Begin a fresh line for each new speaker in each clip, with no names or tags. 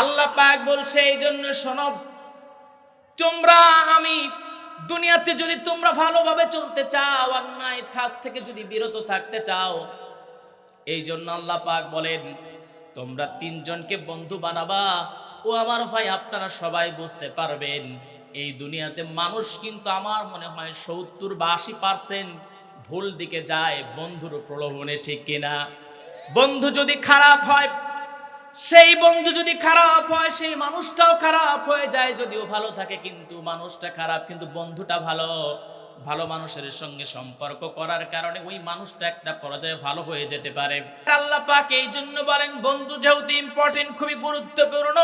আল্লাহ পাক বলছে এই জন্য শোনব তোমরা আমি দুনিয়াতে যদি তোমরা ভালোভাবে চলতে চাও অন্যায় কাজ থেকে যদি বিরত থাকতে চাও এই জন্য আল্লাহ পাক বলেন, তোমরা তিনজনকে বন্ধু বানাবা। ও আমার ভাই, আপনারা সবাই বুঝতে পারবেন, এই দুনিয়াতে মানুষ কিন্তু আমার মনে হয় সত্তর বা আশি পার্সেন্ট ভুল দিকে যায়, বন্ধুর প্রলোভনে ঠিক কিনা। বন্ধু যদি খারাপ হয় সেই বন্ধু যদি খারাপ হয়, সেই মানুষটাও খারাপ হয়ে যায়, যদিও ভালো থাকে, কিন্তু মানুষটা খারাপ, কিন্তু বন্ধুটা ভালো। ভালো মানুষের সঙ্গে সম্পর্ক করার কারণে ওই মানুষটা একটা পর্যায়ে ভালো হয়ে যেতে পারে। আল্লাহ পাক এই জন্য বলেন, বন্ধু যেহেতু ইম্পর্টেন্ট খুবই গুরুত্বপূর্ণ,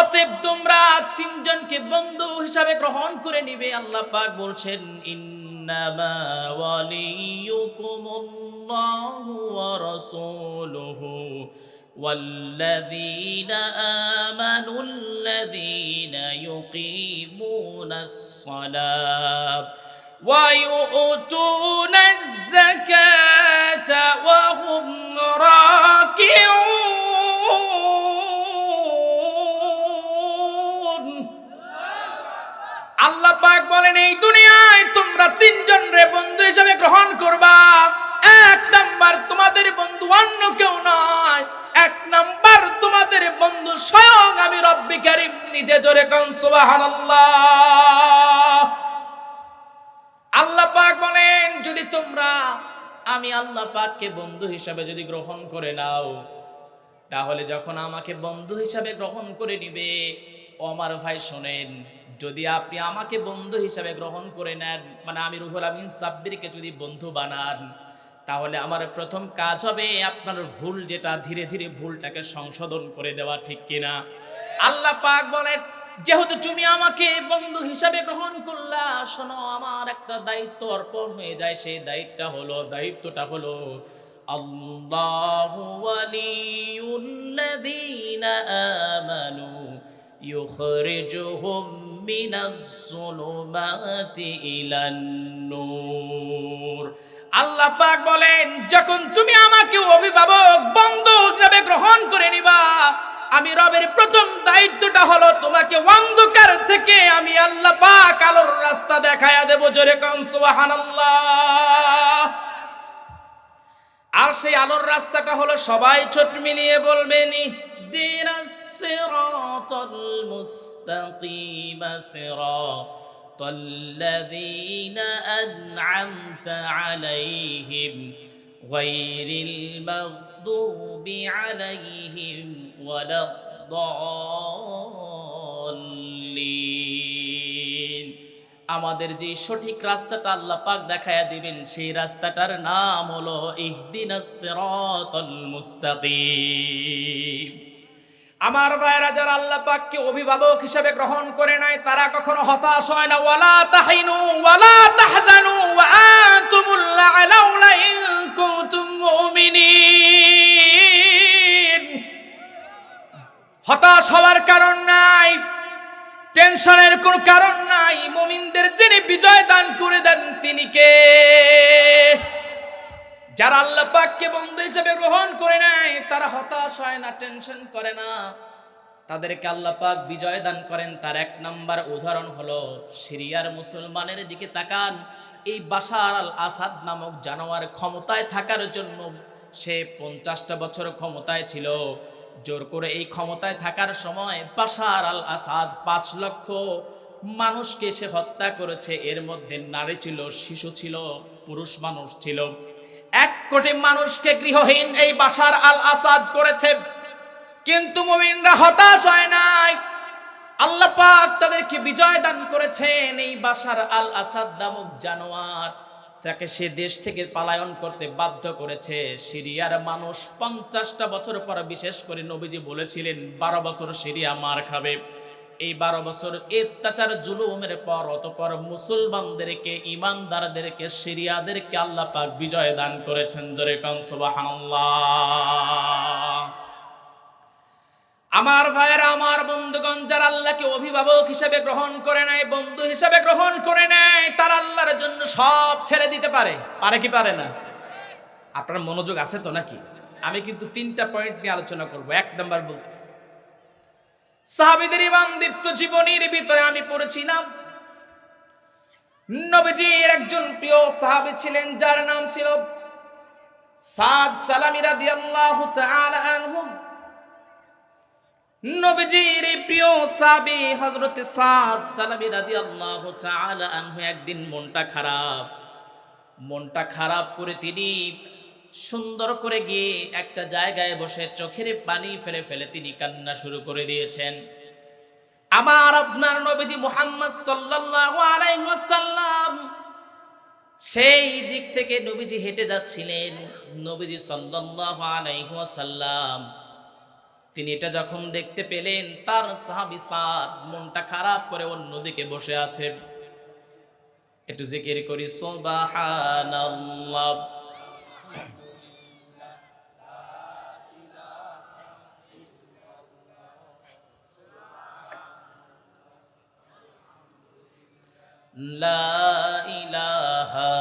অতএব তোমরা তিনজনকে বন্ধু হিসাবে গ্রহণ করে নিবে। আল্লাহ পাক বলছেন, ইন্নামা ওয়ালিয়ুকুমুল্লাহু ওয়া রাসূলুহু। والذين آمنوا الذين يقيمون الصلاة ويؤتون الزكاة وهم راكعون আল্লাহ পাক বলেন এই দুনিয়ায় তোমরা তিনজন রে বন্ধু হিসেবে গ্রহণ করবা এক নাম্বার তোমাদের বন্ধু অন্য কেউ নয় এক নাম্বার তোমাদের বন্ধু স্বয়ং আমি রব্বি কারিম নিজে জোরে কন, সুবহানাল্লাহ। আল্লাহ পাক বলেন, যদি তোমরা আমি আল্লাহ পাককে বন্ধু হিসাবে যদি গ্রহণ করে নাও, তাহলে যখন আমাকে বন্ধু হিসাবে গ্রহণ করে নিবে আমার ভাই শোনেন, যদি আপনি আমাকে বন্ধু হিসাবে গ্রহণ করে নেন মানে আমি রুহুল আমিন সাব্বিরকে যদি বন্ধু বানান তাহলে আমার প্রথম কাজ হবে আপনার ভুল যেটা ধীরে ধীরে ভুলটাকে সংশোধন করে দেওয়া ঠিক কিনা আল্লাহ পাক বলেন যেহেতু তুমি আমাকে বন্ধু হিসাবে গ্রহণ করলা শোনো আমার একটা দায়িত্ব অর্পণ হয়ে যায় সেই দায়িত্বটা হলো দায়িত্বটা হলো আল্লাহু ওয়ালিয়ুল্লাযীনা আমানু يخرجهم من الظلمات إلى النور আল্লাহ পাক বলেন, যখন তুমি আমাকে অভিভাবক বন্ধু হিসাবে গ্রহণ করে নিবা, আমি রবের প্রথম দায়িত্বটা হলো তোমাকে অন্ধকার থেকে আমি আল্লাহ পাক আলোর রাস্তা দেখায়া দেব জোরে কন আর সেই আলোর রাস্তাটা হলো সবাই ছোট মিলিয়ে বলবেন ইহদিনাস সিরাতাল মুস্তাকিম সিরাত صراط الذين أنعمت عليهم غير المغضوب عليهم ولا الضالين আমাদের যে সঠিক রাস্তাটা আল্লাহ পাক দেখায়া দিবেন সেই রাস্তাটার নাম হলো ইহদিনাস সিরাতাল মুস্তাকিম আমার ভাইরা যারা আল্লাহ পাককে অভিভাবক হিসেবে গ্রহণ করে নাই, তারা কখনো হতাশ হয় না। ওয়ালা তাহিনু, ওয়ালা তাহজানু, ওয়া আনতুমুল আলাউলা ইন কুনতুম মুমিনিন। হতাশ হওয়ার কারণ নাই, টেনশনের কোনো কারণ নাই। মুমিনদের যিনি বিজয় দান করে দেন, তিনি কে? যারা আল্লাহ পাককে বন্ধু হিসেবে গ্রহণ করে নেয় তারা হতাশ হয় না, টেনশন করে না। তাদেরকে আল্লাহ পাক বিজয় দান করেন। তার এক নাম্বার উদাহরণ হলো, সিরিয়ার মুসলমানের দিকে তাকান। এই বাশার আল আসাদ নামক জানোয়ার ক্ষমতায় থাকার জন্য সে পঞ্চাশটা বছর ক্ষমতায় ছিল। জোর করে এই ক্ষমতায় থাকার সময় বাশার আল আসাদ পাঁচ লক্ষ মানুষকে সে হত্যা করেছে। এর মধ্যে নারী ছিল, শিশু ছিল, পুরুষ মানুষ ছিল। এক কোটি মানুষকে গৃহহীন এই বাসার আল আসাদ করেছে। কিন্তু মুমিনরা হতাশ হয় নাই। আল্লাহ পাক তাদেরকে বিজয় দান করেছেন এই বাসার আল আসাদ নামক জানোয়ার। তাকে সে দেশ থেকে পালায়ন করতে বাধ্য করেছে। সিরিয়ার মানুষ পঞ্চাশটা বছর পর বিশেষ করে নবীজি বলেছিলেন, বারো বছর সিরিয়া মার খাবে। এই বারো বছর অত্যাচার, জুলুমের পর অতপর মুসলমানদেরকে, ইমানদারদেরকে, সিরিয়াদেরকে আল্লাহ পাক বিজয় দান করেছেন। জোরে আমার ভাইয়েরা, আমার বন্ধুগণ, যারা আল্লাহকে অভিভাবক হিসেবে গ্রহণ করে নেয়, বন্ধু হিসেবে গ্রহণ করে নেয়, তারা আল্লাহর জন্য সব ছেড়ে দিতে পারে। পারে কি পারে না? আপনার মনোযোগ আছে তো নাকি? আমি কিন্তু তিনটা পয়েন্ট নিয়ে আলোচনা করব। এক নাম্বার বলতেছি সাহাবিদের ইমান দীপ্ত জীবনীর ভিতরে আমি পড়েছিলাম। নবীজির একজন প্রিয় সাহাবী ছিলেন, যার নাম ছিল সাদ সালামি রাদিয়াল্লাহু তাআলা আনহু। নবীজির প্রিয় সাহাবী হযরত সাদ সালামি রাদিয়াল্লাহু তাআলা আনহু, একদিন মনটা খারাপ। মনটা খারাপ করে তিনি সুন্দর করে গিয়ে একটা জায়গায় বসে চোখের পানি ফেলে ফেলে তিনি কান্না শুরু করে দিয়েছেন। আমার আপনার নবীজি মুহাম্মদ সাল্লাল্লাহু আলাইহি ওয়াসাল্লাম সেই দিক থেকে নবীজি হেঁটে যাচ্ছিলেন, নবীজি সাল্লাল্লাহু আলাইহি ওয়াসাল্লাম। তিনি এটা যখন দেখতে পেলেন, তার সাহাবী সাদ মনটা খারাপ করে অন্যদিকে বসে আছে। একটু জিকির করি, সুবহানাল্লাহ। লা ইলাহা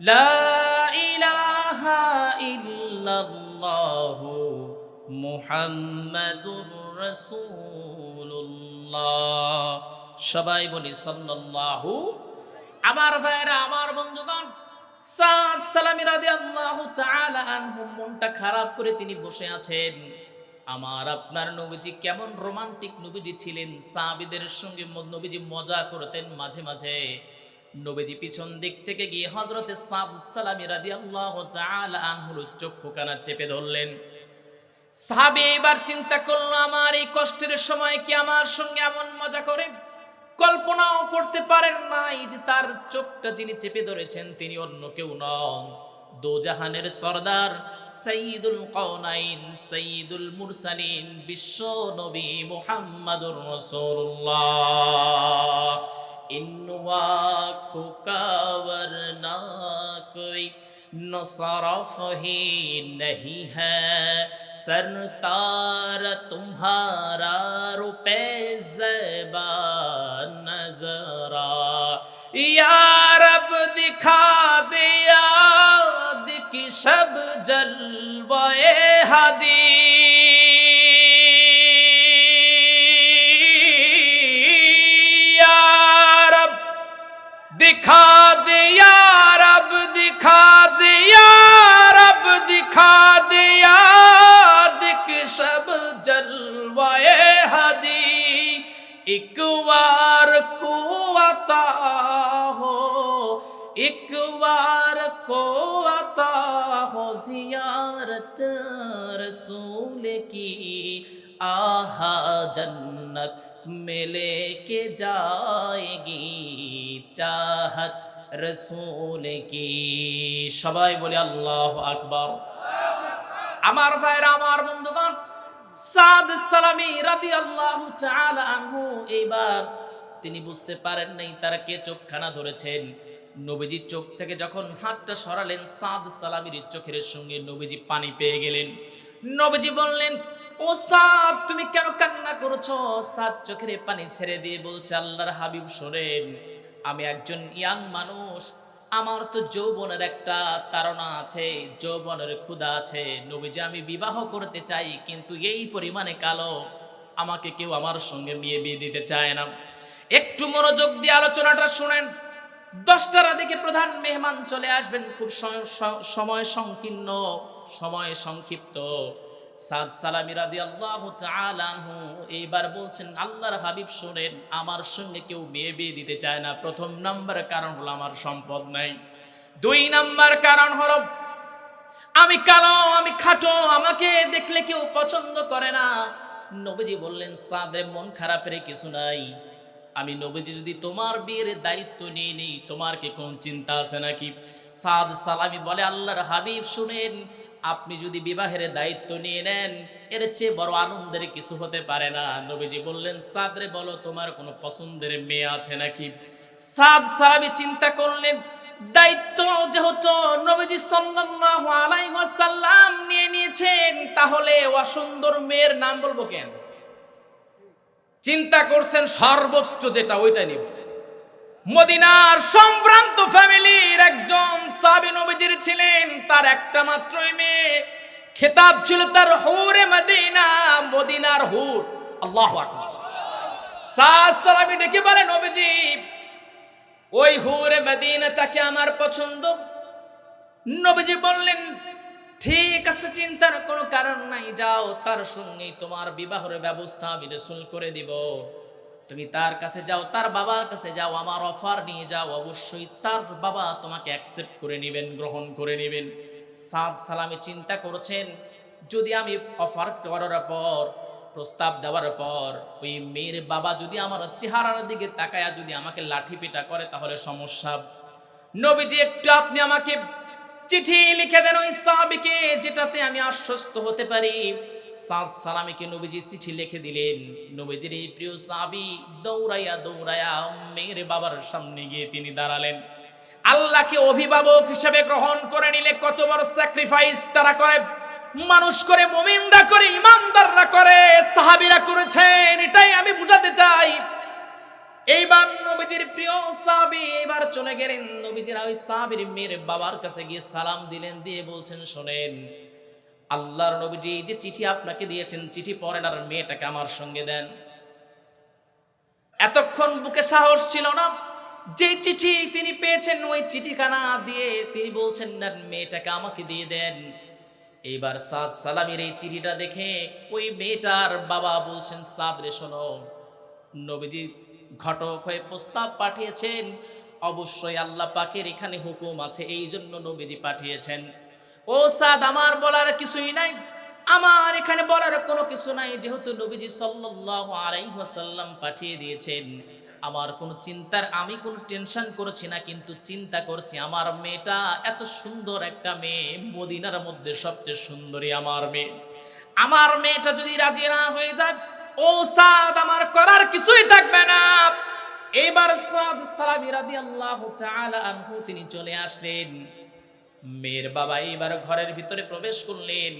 লা ইলাহা ইল্লাল্লাহ মুহাম্মাদুর রাসূলুল্লাহ। সবাই বলি সাল্লাল্লাহু। আমার ভাইরা আমার বন্ধুগণ সালামিরাদি আল্লাহ তাআলা আনহুম, মনটা খারাপ করে তিনি বসে আছেন। আমার আপনার নবীজি কেমন রোমান্টিক নবীজি ছিলেন, সাহাবীদের সঙ্গে নবীজি মজা করতেন মাঝে মাঝে। নবীজি পিছন দিক থেকে গিয়ে হযরতে সাদ সালামি রাদিয়াল্লাহু তাআলা আনহুর চক্ষু কানা চেপে ধরলেন। সাহাবী এবার চিন্তা করল, আমার এই কষ্টের সময় কি আমার সঙ্গে এমন মজা করে? কল্পনাও করতে পারেন নাই যে তার চোখটা যিনি চেপে ধরেছেন তিনি অন্য কেউ নন। দোজাহানের সর্দার সঈদুল কৌনাইন সঈদুল মুরসালিন, বিশ্ব নবী মোহাম্মদুর রসোল্লাহ ইন্নুয়া খুকাবর না কই نصرف ہی نہیں ہے سرتار تمہارا সব জলবয়ে হাদি দিখা দিয়া রব, দিখা দিয়া রব, দিখা দিয়া দিক সব জলবয়ে হাদি একবার কুয়াতা হো একবার কো করবে কি আহা জন্নত মেলে কে যায়গি চাহত রসুল কি সবাই বলে আল্লাহ আকবর। আমার ভাইরা, আমার বন্ধুগণ, সাদ সালামি রাদি আল্লাহ আনহু, এইবার তিনি বুঝতে পারেন নাই তারা কে চোখখানা ধরেছেন। নবীজির চোখ থেকে যখন হাতটা সরালেন, সাদ সালামির চোখের সঙ্গে নবীজি পানি পেয়ে গেলেন। নবীজি বললেন, ও সাদ, তুমি কেন কান্না করছ? সাদ চোখের পানি ছেড়ে দিয়ে বলছে, আল্লাহর হাবিব শোনেন, আমি একজন ইয়াং মানুষ, আমার তো যৌবনের একটা তাড়না আছে, যৌবনের ক্ষুধা আছে। নবীজি, আমি বিবাহ করতে চাই, কিন্তু এই পরিমাণে কালো, আমাকে কেউ আমার সঙ্গে বিয়ে বিয়ে দিতে চায় না। একটু মনোযোগ দিয়ে আলোচনাটা শুনেন। দশটার দিকে প্রধান মেহমান চলে আসবেন, খুব সময় সংকীর্ণ, সময় সংক্ষিপ্ত। সাদ সালামি রাদিয়াল্লাহু তাআলা আনহু এইবার বলছেন, আল্লাহর হাবিব শোনেন, আমার সঙ্গে কেউ বিয়ে বিয়ে দিতে চায় না। প্রথম নাম্বার কারণ হলো আমার সম্পদ নাই। দুই নাম্বার কারণ হলো, আমি কালো, আমি খাটো, আমাকে দেখলে কেউ পছন্দ করে না। নবীজি বললেন সাদের মন খারাপের কিছু নাই। আমি নবীজি যদি তোমার বিয়ের দায়িত্ব নিয়ে নিই, তোমার কি কোন চিন্তা আছে নাকি? সাদ সালামি বলে, আল্লাহর হাবিব, শুনেন, আপনি যদি বিবাহের দায়িত্ব নিয়ে নেন, এর চেয়ে বড় আনন্দের কিছু হতে পারে না। নবীজি বললেন সাদরে বলো, তোমার কোনো পছন্দের মেয়ে আছে নাকি? সাদ সালামি চিন্তা করলেন, দায়িত্ব যেহেতু নবীজি সাল্লাল্লাহু আলাইহি ওয়াসাল্লাম নিয়ে নিয়েছেন, তাহলে অসুন্দর মেয়ের নাম বলব কেন? চিন্তা করছেন সর্বোচ্চ যেটা ওইটা নিব। মদিনার সম্ভ্রান্ত ফ্যামিলির একজন সাবি নবীজির ছিলেন, তার একটা মাত্রই মেয়ে। খেতাব ছিল তার হুরে মদিনা, মদিনার হুর। আল্লাহু সালামি ডেকে বলে, নবীজি, ওই হুরে মদিনা তাকে আমার পছন্দ। নবীজি বললেন ঠিক আছে, চিন্তার কোনো কারণ নাই, যাও, তার সঙ্গে তোমার বিবাহের ব্যবস্থা আমি রসুল করে দিব। তুমি তার কাছে যাও, তার বাবার কাছে যাও, আমার অফার নিয়ে যাও, অবশ্যই তার বাবা তোমাকে অ্যাকসেপ্ট করে নেবেন, গ্রহণ করে নেবেন। সাদ সালামে চিন্তা করছেন, যদি আমি অফার করার পর, প্রস্তাব দেওয়ার পর, ওই মেয়ের বাবা যদি আমার চেহারার দিকে তাকায়া যদি আমাকে লাঠি পেটা করে, তাহলে সমস্যা। নবীজি, একটু আপনি আমাকে চিঠি লিখে দেন ওই সাহাবিকে, যেটাতে আমি আশ্বস্ত হতে পারি। সাদ সালামিকে নবীজি চিঠি লিখে দিলেন। নবীজির এই প্রিয় সাহাবি দৌড়াইয়া দৌড়াইয়া মেয়ের বাবার সামনে গিয়ে তিনি দাঁড়ালেন। আল্লাহকে অভিভাবক হিসেবে গ্রহণ করে নিলে কত বড় স্যাক্রিফাইস তারা করে। মানুষ করে, মুমিনরা করে, ইমানদাররা করে, সাহাবীরা করেছেন, এটাই আমি বুঝাতে চাই। এইবার নবীজির প্রিয় সাহাবী এবার চলে গেলেন। নবীজির ওই সাহাবীর মেয়ের বাবার কাছে গিয়ে সালাম দিলেন, দিয়ে বলছেন, শোনেন, আল্লাহর নবীজি যে চিঠি আপনাকে দিয়েছেন, চিঠি পড়েন আর মেয়েটাকে আমার সঙ্গে দেন। এতক্ষণ বুকে সাহস ছিল না যে চিঠি তিনি পেয়েছেন ওই চিঠিখানা দিয়ে তিনি বলছেন না মেয়েটাকে আমাকে দিয়ে দেন। এইবার সাদ সালামের এই চিঠিটা দেখে ওই মেয়েটার বাবা বলছেন, সাদ রে, শোনো, নবীজি ঘটক হয়ে প্রস্তাব পাঠিয়েছেন। অবশ্যই আল্লাহ পাকের এখানে হুকুম আছে, এই জন্য নবীজি পাঠিয়েছেন। ও সাদ, আমার বলার কিছুই নাই। আমার এখানে বলার কোনো কিছু নাই, যেহেতু নবীজি সাল্লাল্লাহু পাঠিয়ে দিয়েছেন। আমার কোনো চিন্তার, আমি কোনো টেনশন করছি না, কিন্তু চিন্তা করছি আমার মেয়েটা এত সুন্দর একটা মেয়ে, মদিনার মধ্যে সবচেয়ে সুন্দরী আমার মেয়ে। আমার মেয়েটা যদি রাজি না হয়ে যায় ও সাদ, আমার করার কিছুই থাকবে না। এবার সাদ সালামি রাদিয়াল্লাহু তাআলা আনহু, তিনি চলে আসলেন। মেয়ের বাবা এবার ঘরের ভিতরে প্রবেশ করলেন।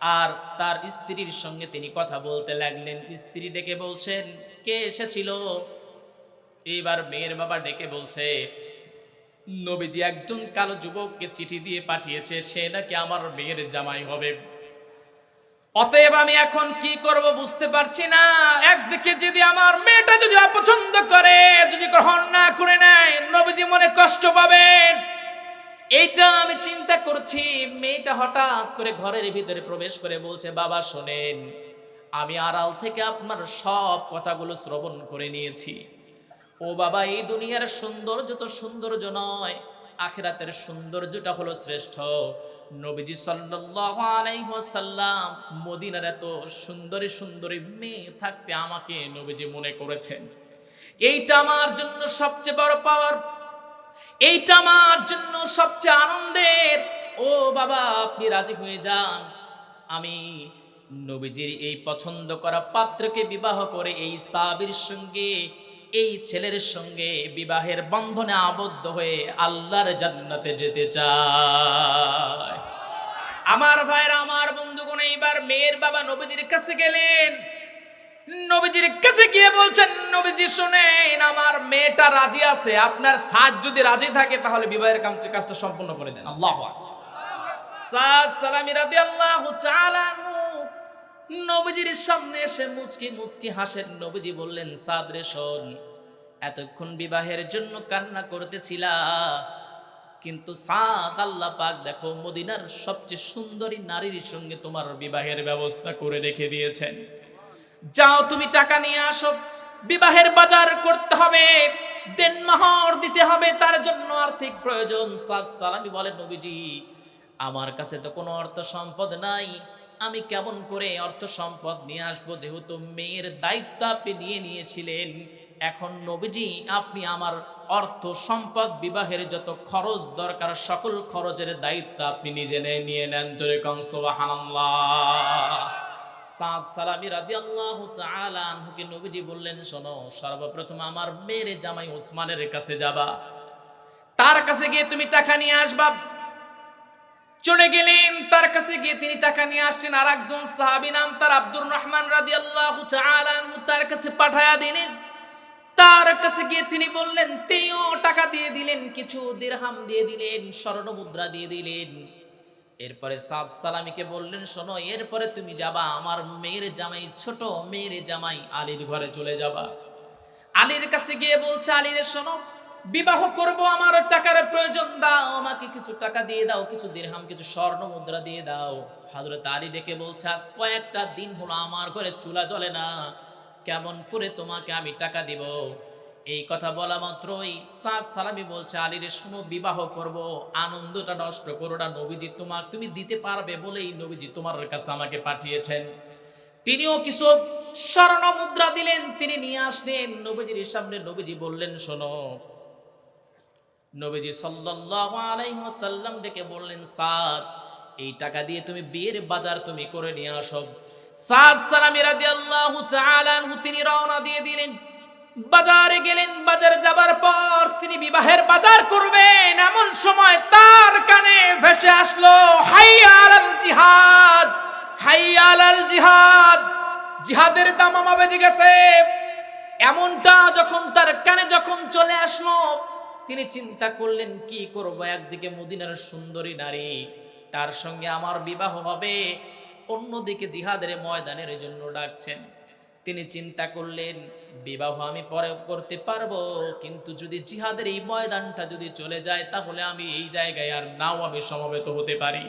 আর তার স্ত্রীর সঙ্গে তিনি কথা বলতে লাগলেন। স্ত্রী ডেকে বলছেন, কে এসেছিল? এইবার মেয়ের বাবা ডেকে বলছে, নবীজি একজন কালো যুবককে চিঠি দিয়ে পাঠিয়েছে, সে নাকি আমার মেয়ের জামাই হবে। অতএব আমি এখন কি করব বুঝতে পারছি না। একদিকে যদি আমার মেয়েটা যদি অপছন্দ করে, যদি গ্রহণ না করে নেয়, নবীজি মনে কষ্ট পাবেন। এইটা আমি চিন্তা করছি, মেয়েটা হঠাৎ করে ঘরের ভিতরে প্রবেশ করে বলছে, বাবা, শোনেন, আমি আড়াল থেকে আপনার সব কথাগুলো শ্রবণ করে নিয়েছি। ও বাবা, এই দুনিয়ার সৌন্দর্য তো সৌন্দর্য নয়। আখিরাতের সৌন্দর্যটা হলো শ্রেষ্ঠ। নবীজি আলাইহি মদিনার এত সুন্দরী সুন্দরী মেয়ে থাকতে আমাকে নবীজি মনে করেছেন। এইটা আমার জন্য সবচেয়ে বড় পাওয়ার, এইটা আমার জন্য সবচেয়ে আনন্দের। ও বাবা, আপনি রাজি হয়ে যান। আমি নবীজির এই পছন্দ করা পাত্রকে বিবাহ করে এই সাবির সঙ্গে এই ছেলের সঙ্গে বিবাহের বন্ধনে আবদ্ধ হয়ে আল্লাহর জান্নাতে যেতে চায়। আমার ভাইরা আমার বন্ধুগণ, এইবার মেয়ের বাবা নবীজির কাছে গেলেন। নবীজির কাছে গিয়ে বলছেন, নবীজি, শুনেন, আমার মেয়েটা রাজি আছে। আপনার সাজ যদি রাজি থাকে, তাহলে বিবাহের কাজটা সম্পূর্ণ করে দেন। আল্লাহ সাদ সালামি রাদিয়াল্লাহু তাআলা আনহু নবীজির সামনে এসে মুচকি মুচকি হাসেন। নবীজি বললেন, সাদ রে শোন, এতক্ষণ বিবাহের জন্য কান্না করতেছিলা। কিন্তু সাদ আল্লাহ পাক দেখো, মদিনার সবচেয়ে সুন্দরী নারীর সঙ্গে তোমার বিবাহের ব্যবস্থা করে রেখে দিয়েছেন। যাও, তুমি টাকা নিয়ে আসো। বিবাহের বাজার করতে হবে দেনমোহর দিতে হবে, তার জন্য আর্থিক প্রয়োজন। সাদ সালামি বলেন নবীজি, আমার কাছে তো কোনো অর্থ সম্পদ নাই। আমি কেমন করে অর্থ সম্পদ নিয়ে আসব? যেহেতু মেয়ের দায়িত্ব আপনি নিয়ে নিয়েছিলেন। এখন নবীজি, আপনি আমার অর্থ সম্পদ বিবাহের যত খরচ দরকার, সকল খরচের দায়িত্ব আপনি নিজে নিয়ে নেন। জোরে কংসবাহান্লাহ সাদ নবীজি বললেন, শোনো, সর্বপ্রথম আমার মেয়ের জামাই ওসমানের কাছে যাবা। তার কাছে গিয়ে তুমি টাকা নিয়ে আসবা। চলে গেলেন, তার কাছে গিয়ে তিনি টাকা নিয়ে আসলেন। আর একজন সাহাবী নাম তার আব্দুর রহমান তাআলা আনহু তার কাছে পাঠায়া দিলেন। তার কাছে গিয়ে তিনি বললেন, তিনিও টাকা দিয়ে দিলেন, কিছু দিরহাম দিয়ে দিলেন, স্বর্ণ মুদ্রা দিয়ে দিলেন। এরপরে সাদ সালামিকে বললেন, শোনো, এরপরে তুমি যাবা, আমার মেয়ের জামাই, ছোট মেয়ের জামাই আলীর ঘরে চলে যাবা। আলীর কাছে গিয়ে বলছে, আলীর শোনো বিবাহ করব, আমার টাকার প্রয়োজন, দাও আমাকে কিছু টাকা দিয়ে দাও, কিছু দিরহাম, কিছু স্বর্ণ মুদ্রা দিয়ে দাও। হযরত আলী ডেকে বলছে, আজ কয়েকটা দিন হলো আমার ঘরে চুলা জ্বলে না, কেমন করে তোমাকে আমি টাকা দিব? এই কথা বলা মাত্রই সাদ সালামি বলছে আলীরে শুনো, বিবাহ করব, আনন্দটা নষ্ট করো না, নবীজি তোমার, তুমি দিতে পারবে বলেই নবীজি তোমার কাছে আমাকে পাঠিয়েছেন। তিনিও কিছু স্বর্ণ মুদ্রা দিলেন, তিনি নিয়ে আসলেন, নবীজির সামনে নবীজি বললেন, শোনো নবীজি সাল্লাল্লাহু আলাইহি ওয়াসাল্লাম ডেকে বললেন সাদ এই টাকা দিয়ে তুমি বিয়ের বাজার তুমি করে নিয়ে আসো। সাদ সালামি রাদিয়াল্লাহু তাআলা আনহু তিনি রওনা দিয়ে দিলেন। বাজারে গেলেন, বাজারে যাবার পর তিনি বিবাহের বাজার করবেন। এমন সময় তার কানে ভেসে আসলো হাইয়া আলাল জিহাদ হাইয়া আলাল জিহাদ, জিহাদের দামামা বেজে গেছে। এমনটা যখন তার কানে যখন চলে আসলো তিনি চিন্তা করলেন, কি করব? একদিকে মদিনার সুন্দরী নারী, তার সঙ্গে আমার বিবাহ হবে। অন্যদিকে জিহাদের ময়দানের জন্য ডাকছেন। তিনি চিন্তা করলেন, বিবাহ আমি পরে করতে পারব, কিন্তু যদি জিহাদের এই ময়দানটা যদি চলে যায়, তাহলে আমি এই জায়গায় আর নাও আমি সমবেত হতে পারি।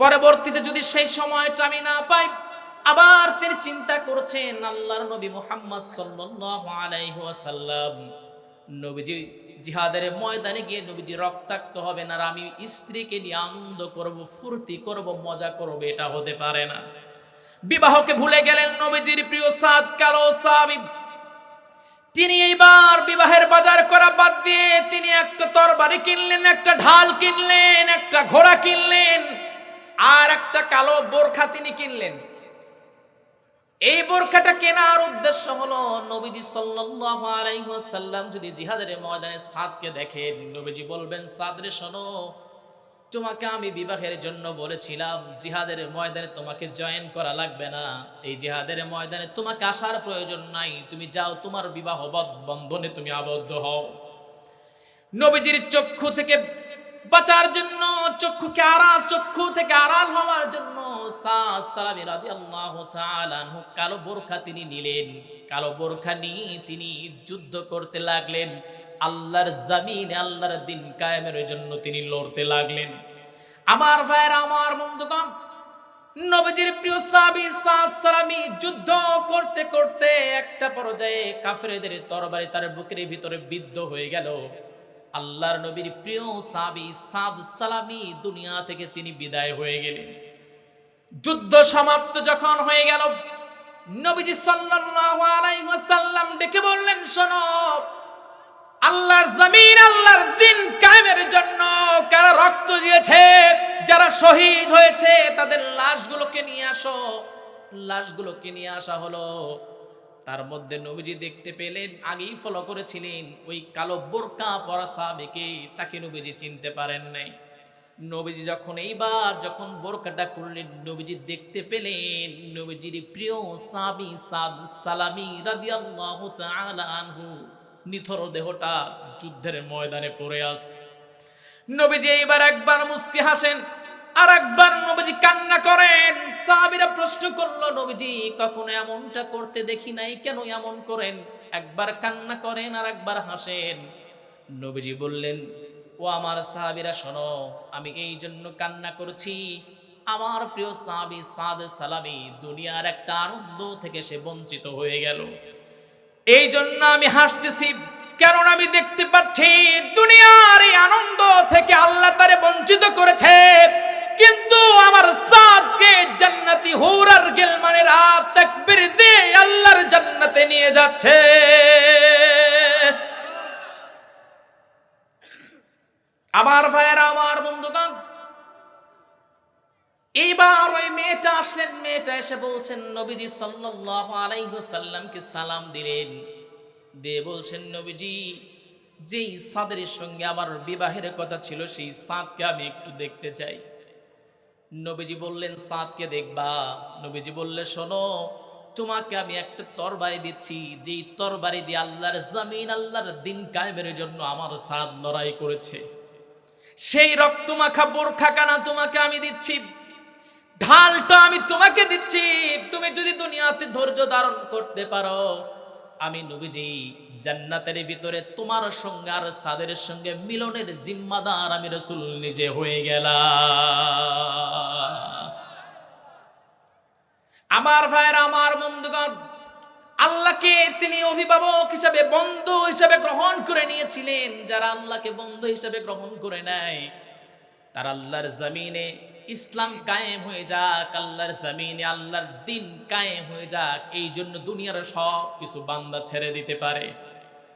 পরবর্তীতে যদি সেই সময়টা আমি না পাই, আবার তিনি চিন্তা করছেন, আল্লাহর নবী মুহাম্মদ সাল্লাল্লাহু আলাইহি ওয়াসাল্লাম নবীজি জিহাদের ময়দানে গিয়ে নবীজি রক্তাক্ত হবে না আমি স্ত্রীকে নিয়ে আনন্দ করব, ফুর্তি করব, মজা করব, এটা হতে পারে না। বিবাহকে ভুলে গেলেন নবীজির প্রিয় সাদ কালো সাহাবী তিনি এইবার বিবাহের বাজার করা বাদ দিয়ে তিনি একটা তরবারি কিনলেন, একটা ঢাল কিনলেন, একটা ঘোড়া কিনলেন, আর একটা কালো বোরখা তিনি কিনলেন। এই বোরখাটা কেনার উদ্দেশ্য হলো নবীজি সাল্লাল্লাহু আলাইহি ওয়াসাল্লাম যদি জিহাদের ময়দানে সাদকে দেখেন, নবীজি বলবেন সাদ রে শোনো, তোমাকে আমি বিবাহের জন্য বলেছিলাম, জিহাদের ময়দানে তোমাকে জয়েন করা লাগবে না। এই জিহাদের ময়দানে তোমাকে আসার প্রয়োজন নাই, তুমি যাও, তোমার বিবাহ বন্ধনে তুমি আবদ্ধ হও। নবীজির চক্ষু থেকে বাঁচার জন্য, চক্ষুকে আড়াল, চক্ষু থেকে আড়াল হওয়ার জন্য কালো বোরখা তিনি নিলেন। কালো বোরখা নিয়ে তিনি যুদ্ধ করতে লাগলেন। আল্লাহর জামিনে আল্লাহর দিন কায়েমের জন্য তিনি লড়তে লাগলেন। আমার ভাইয়ের, আমার বন্ধুগণ, নবীজির প্রিয় সাহাবী সাদ সালামি যুদ্ধ করতে করতে একটা পর্যায়ে কাফেরদের তরবারি তার বুকের ভিতরে বিদ্ধ হয়ে গেল। আল্লাহর নবীর প্রিয় সাবি সাদ সালামি দুনিয়া থেকে তিনি বিদায় হয়ে গেলেন। যুদ্ধ সমাপ্ত যখন হয়ে গেল, নবীজি সাল্লাল্লাহু আলাইহি ওয়াসাল্লাম ডেকে বললেন, শোনো, আল্লাহর জমিন, আল্লাহর দিন কায়েমের জন্য কারা রক্ত দিয়েছে, যারা শহীদ হয়েছে, তাদের লাশগুলোকে নিয়ে আসো। লাশগুলোকে নিয়ে আসা হলো। তার মধ্যে নবীজি দেখতে পেলেন, আগেই ফলো করেছিলেন, ওই কালো বোরকা পরা সাহাবেকে, তাকে নবীজি চিনতে পারেন নাই। নবীজি যখন এইবার যখন বোরকাটা খুললেন, নবীজি দেখতে পেলেন, নবীজির প্রিয় সাবি সাদ সালামি রাদিয়াল্লাহু তাআলা আনহু নিথর দেহটা যুদ্ধের ময়দানে পড়ে আস নবীজি এইবার একবার মুস্কি হাসেন আর একবার নবীজি কান্না করেন। সাহাবীরা প্রশ্ন করল, নবীজি, কখনো এমনটা করতে দেখি নাই কেন এমন করেন? একবার কান্না করেন আর একবার হাসেন। নবীজি বললেন, ও আমার সাহাবীরা, শোনো, আমি এই জন্য কান্না করছি। আমার প্রিয় সাহাবী সাদ সালামি দুনিয়ার একটা আনন্দ থেকে সে বঞ্চিত হয়ে গেল। এই জন্য আমি হাসতেছি। কারণ আমি দেখতে পাচ্ছি, দুনিয়ার এই আনন্দ থেকে আল্লাহ তারে বঞ্চিত করেছে। আমার সাদকে জান্নাতি হুরার তাকবীর দিয়ে আল্লাহর জান্নাতে নিয়ে যাচ্ছে। আমার ভাইয়েরা, আমার বন্ধুগণ, এইবার ওই মেয়েটা আসলেন, মেয়েটা এসে বলছেন, নবীজি সাল্লাল্লাহু আলাইহি ওয়াসাল্লামকে সালাম দিলেন। দিয়ে বলছেন, নবীজি, যেই সাদের সঙ্গে আমার বিবাহের কথা ছিল, সেই সাদকে আমি একটু দেখতে চাই। নবীজি বললেন সাঁতকে দেখবা। নবীজি বললে, শোনো, তোমাকে আমি একটা তরবারি দিচ্ছি। যেই তরবারি দিয়ে আল্লাহর জমিন, আল্লাহর দিন কায়েমের জন্য আমার সাদ লড়াই করেছে। সেই রক্ত মাখা বোরখা কানা তোমাকে আমি দিচ্ছি। ঢালটা আমি তোমাকে দিচ্ছি। তুমি যদি দুনিয়াতে ধৈর্য ধারণ করতে পারো, আমি নবীজি জান্নাতের ভিতরে তোমার সঙ্গে আর সাদের সঙ্গে মিলনের জিম্মাদার আমি রসুল নিজে হয়ে গেলাম। আমার ভাইয়ের আমার বন্ধুগণ, আল্লাহকে তিনি অভিভাবক হিসাবে, বন্ধু হিসাবে গ্রহণ করে নিয়েছিলেন। যারা আল্লাহকে বন্ধু হিসাবে গ্রহণ করে নেয়, তার আল্লাহর জমিনে ইসলাম কায়েম হয়ে যাক, আল্লাহর জমিনে আল্লাহর দিন কায়েম হয়ে যাক। এই জন্য দুনিয়ার সব কিছু বান্দা ছেড়ে দিতে পারে।